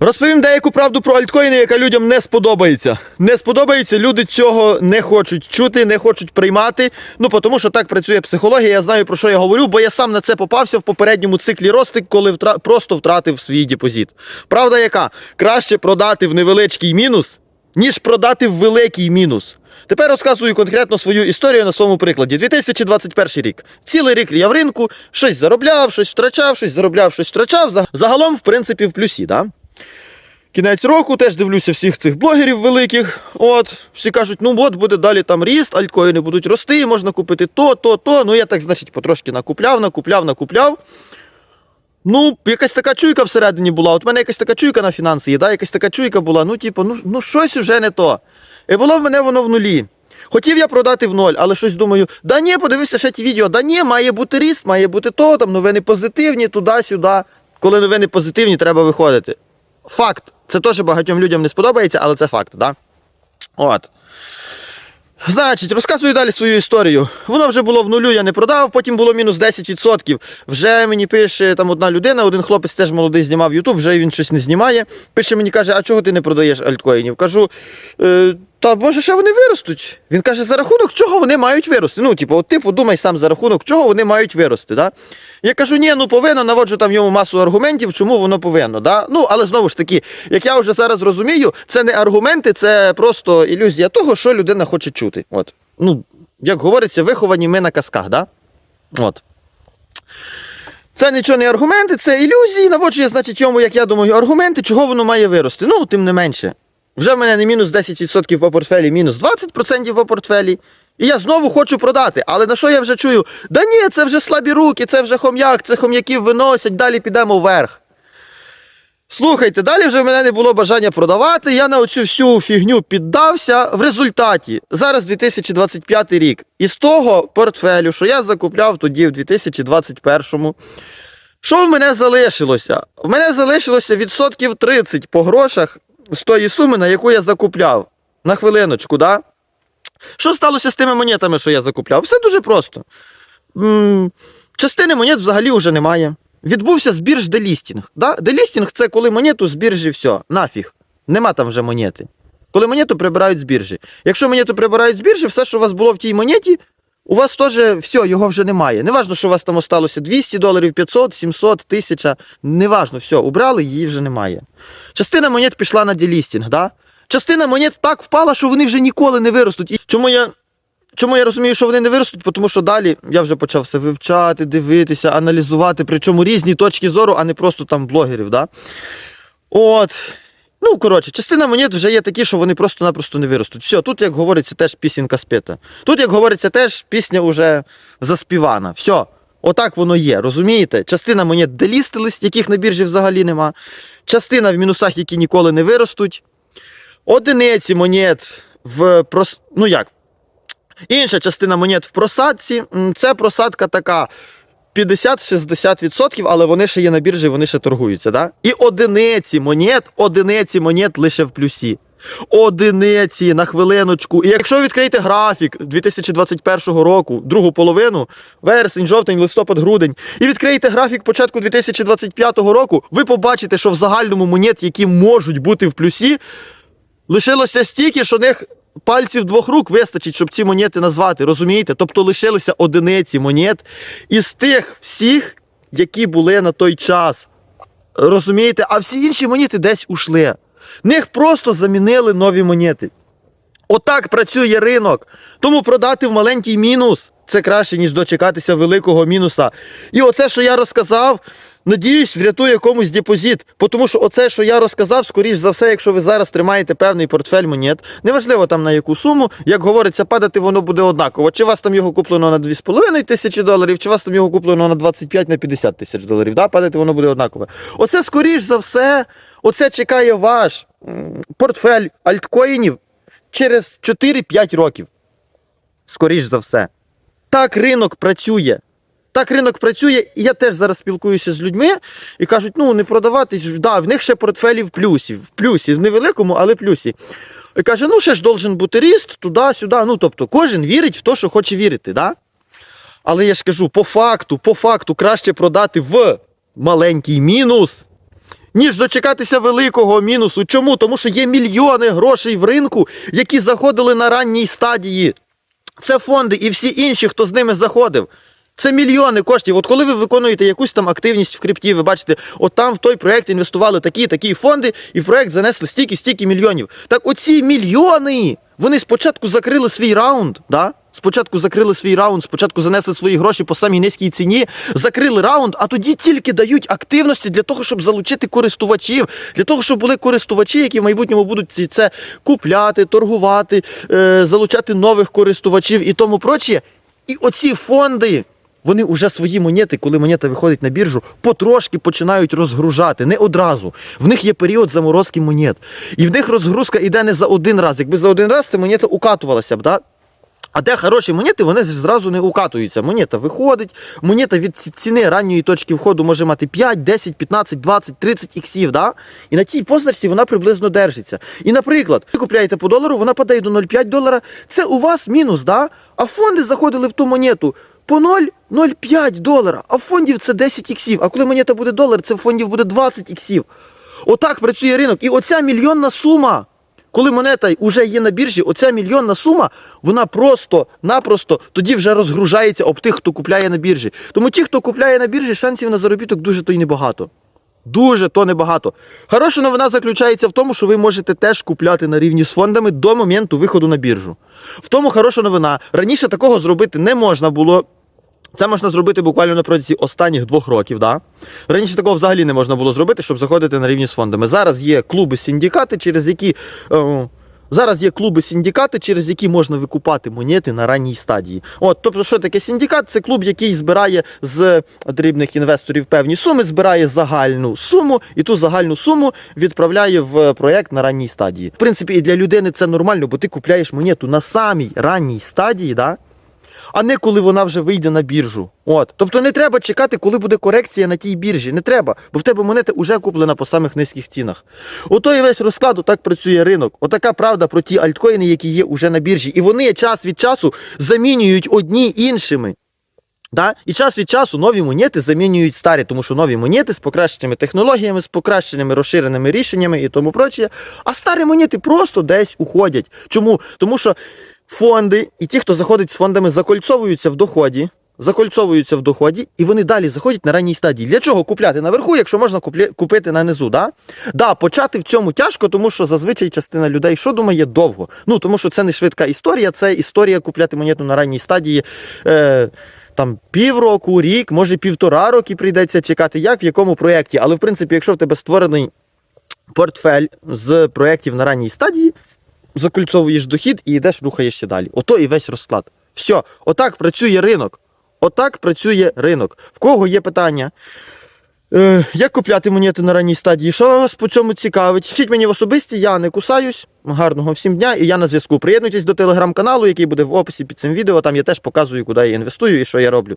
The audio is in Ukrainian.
Розповім деяку правду про альткоїни, яка людям не сподобається. Не сподобається, люди цього не хочуть чути, не хочуть приймати. Ну тому що так працює психологія. Я знаю про що я говорю, бо я сам на це попався в попередньому циклі рости, коли втра... просто втратив свій депозит. Правда, яка краще продати в невеличкий мінус, ніж продати в великий мінус. Тепер розказую конкретно свою історію на своєму прикладі. 2021 рік. Цілий рік я в ринку щось заробляв, щось втрачав, щось заробляв, щось втрачав. За- Загалом, в принципі, в плюсі, да? Кінець року теж дивлюся всіх цих блогерів великих. От, всі кажуть, ну от буде далі там ріст, альткоїни будуть рости, можна купити то, то, то. Ну я так, значить, потрошки накупляв, накупляв, накупляв. Ну, якась така чуйка всередині була. От в мене якась така чуйка на фінанси є, да? якась така чуйка була. Ну, типу, ну, ну щось уже не то. І було в мене воно в нулі. Хотів я продати в ноль, але щось думаю, да ні, подивися ще ті відео, да ні, має бути ріст, має бути то, там новини позитивні, туди-сюди. Коли новини позитивні, треба виходити. Факт. Це теж багатьом людям не сподобається, але це факт, да? От. Значить, розказую далі свою історію. Воно вже було в нулю, я не продав, потім було мінус 10%. Вже мені пише там одна людина, один хлопець теж молодий знімав Ютуб, вже він щось не знімає. Пише мені, каже, а чого ти не продаєш альткоїнів? Кажу, е, та може ще вони виростуть. Він каже, за рахунок чого вони мають вирости? Ну, типу, от ти подумай сам за рахунок, чого вони мають вирости. Да? Я кажу, ні, ну повинно, наводжу там йому масу аргументів, чому воно повинно. Да? Ну, але знову ж таки, як я вже зараз розумію, це не аргументи, це просто ілюзія того, що людина хоче чути. От. Ну, як говориться, виховані ми на казках, да? От. Це нічого не аргументи, це ілюзії. Наводжує, значить, йому, як я думаю, аргументи, чого воно має вирости. Ну, тим не менше. Вже в мене не мінус 10% по портфелі, мінус 20% по портфелі. І я знову хочу продати. Але на що я вже чую? Да ні, це вже слабі руки, це вже хом'як, це хом'яків виносять, далі підемо вверх. Слухайте, далі вже в мене не було бажання продавати. Я на оцю всю фігню піддався. В результаті зараз 2025 рік. Із того портфелю, що я закупляв тоді, в 2021-му, що в мене залишилося? В мене залишилося відсотків 30 по грошах з тої суми, на яку я закупляв. На хвилиночку, да? Що сталося з тими монетами, що я закупляв? Все дуже просто. Частини монет взагалі вже немає. Відбувся збірж делістінг. Да? Делістінг це коли монету з біржі все, нафіг. Нема там вже монети. Коли монету прибирають з біржі. Якщо монету прибирають з біржі, все, що у вас було в тій монеті, у вас теж все, його вже немає. Неважно, що у вас там осталося 200 доларів, 500, 700, 1000. Неважно, все, убрали, її вже немає. Частина монет пішла на делістінг, да? Частина монет так впала, що вони вже ніколи не виростуть. І чому я. Чому я розумію, що вони не виростуть? Тому що далі я вже почав все вивчати, дивитися, аналізувати, причому різні точки зору, а не просто там блогерів. Да? От. Ну, коротше, частина монет вже є такі, що вони просто-напросто не виростуть. Все, тут, як говориться, теж пісенька спита. Тут, як говориться, теж пісня вже заспівана. Все, отак воно є, розумієте? Частина монет делістились, яких на біржі взагалі нема. Частина в мінусах, які ніколи не виростуть. Одиниці монет в прос... ну як? Інша частина монет в просадці. Це просадка така 50-60%, але вони ще є на біржі, вони ще торгуються. Да? І одиниці монет, одиниці монет лише в плюсі. Одиниці на хвилиночку. І якщо відкриєте графік 2021 року, другу половину, вересень, жовтень, листопад, грудень, і відкриєте графік початку 2025 року, ви побачите, що в загальному монет, які можуть бути в плюсі, лишилося стільки, що них пальців двох рук вистачить, щоб ці монети назвати. Розумієте? Тобто лишилися одиниці монет із тих всіх, які були на той час. Розумієте? А всі інші монети десь ушли. Них просто замінили нові монети. Отак працює ринок. Тому продати в маленький мінус це краще, ніж дочекатися великого мінуса. І оце, що я розказав, надіюсь, врятує комусь депозит. Тому що оце, що я розказав, скоріш за все, якщо ви зараз тримаєте певний портфель монет, неважливо там на яку суму, як говориться, падати воно буде однаково. Чи вас там його куплено на 2,5 тисячі доларів, чи вас там його куплено на 25 на 50 тисяч доларів. Да? Падати воно буде однаково. Оце, скоріш за все, оце чекає ваш портфель альткоїнів через 4-5 років. Скоріш за все. Так ринок працює. Так ринок працює, і я теж зараз спілкуюся з людьми і кажуть, ну не продавати, да, в них ще портфелі в плюсі, в плюсі, в невеликому, але плюсі. І каже, ну ще ж должен бути ріст туди-сюди. Ну, тобто, кожен вірить в те, що хоче вірити. Да? Але я ж кажу, по факту, по факту краще продати в маленький мінус, ніж дочекатися великого мінусу. Чому? Тому що є мільйони грошей в ринку, які заходили на ранній стадії. Це фонди і всі інші, хто з ними заходив. Це мільйони коштів. От коли ви виконуєте якусь там активність в крипті, ви бачите, от там в той проект інвестували такі такі фонди, і в проект занесли стільки, стільки мільйонів. Так оці мільйони, вони спочатку закрили свій раунд, да? Спочатку закрили свій раунд, спочатку занесли свої гроші по самій низькій ціні, закрили раунд, а тоді тільки дають активності для того, щоб залучити користувачів, для того, щоб були користувачі, які в майбутньому будуть це купляти, торгувати, е, залучати нових користувачів і тому прочє. І оці фонди, вони вже свої монети, коли монета виходить на біржу, потрошки починають розгружати, не одразу. В них є період заморозки монет. І в них розгрузка йде не за один раз. Якби за один раз ця монета укатувалася б, да? А де хороші монети, вони зразу не укатуються. Монета виходить, монета від ціни ранньої точки входу може мати 5, 10, 15, 20, 30 іксів, да? І на цій позначці вона приблизно держиться. І, наприклад, ви купляєте по долару, вона падає до 0,5 долара. Це у вас мінус, да? А фонди заходили в ту монету по 0,05 долара. А в фондів це 10 іксів. А коли монета буде долар, це в фондів буде 20 іксів. Отак працює ринок. І оця мільйонна сума. Коли монета вже є на біржі, оця мільйонна сума, вона просто-напросто тоді вже розгружається об тих, хто купляє на біржі. Тому ті, хто купляє на біржі, шансів на заробіток дуже то й небагато. Дуже то небагато. Хороша новина заключається в тому, що ви можете теж купляти на рівні з фондами до моменту виходу на біржу. В тому хороша новина. Раніше такого зробити не можна було. Це можна зробити буквально на протязі останніх двох років. Да? Раніше такого взагалі не можна було зробити, щоб заходити на рівні з фондами. Зараз є клуби синдикати, через які. е, Зараз є клуби синдикати, через які можна викупати монети на ранній стадії. От, тобто, що таке синдикат? Це клуб, який збирає з дрібних інвесторів певні суми, збирає загальну суму, і ту загальну суму відправляє в проєкт на ранній стадії. В принципі, і для людини це нормально, бо ти купляєш монету на самій ранній стадії, да? А не коли вона вже вийде на біржу. От. Тобто не треба чекати, коли буде корекція на тій біржі. Не треба, бо в тебе монета вже куплена по самих низьких цінах. Ото і весь розклад, так працює ринок. Отака правда про ті альткоїни, які є уже на біржі. І вони час від часу замінюють одні іншими. Да? І час від часу нові монети замінюють старі, тому що нові монети з покращеними технологіями, з покращеними розширеними рішеннями і тому прочее. А старі монети просто десь уходять. Чому? Тому що фонди і ті, хто заходить з фондами, закольцовуються в доході. Закольцовуються в доході, і вони далі заходять на ранній стадії. Для чого купляти наверху, якщо можна куплі- купити на низу? Да? Да, почати в цьому тяжко, тому що зазвичай частина людей що думає довго. Ну тому що це не швидка історія, це історія купляти монету на ранній стадії. Е, там півроку, рік, може півтора роки прийдеться чекати, як в якому проєкті. Але в принципі, якщо в тебе створений портфель з проєктів на ранній стадії, закольцовуєш дохід і йдеш, рухаєшся далі. Ото і весь розклад. Все, отак працює ринок. Отак працює ринок. В кого є питання? Е, як купляти монети на ранній стадії? Що вас по цьому цікавить? Пишіть мені в особисті, я не кусаюсь. Гарного всім дня і я на зв'язку. Приєднуйтесь до телеграм-каналу, який буде в описі під цим відео. Там я теж показую, куди я інвестую і що я роблю.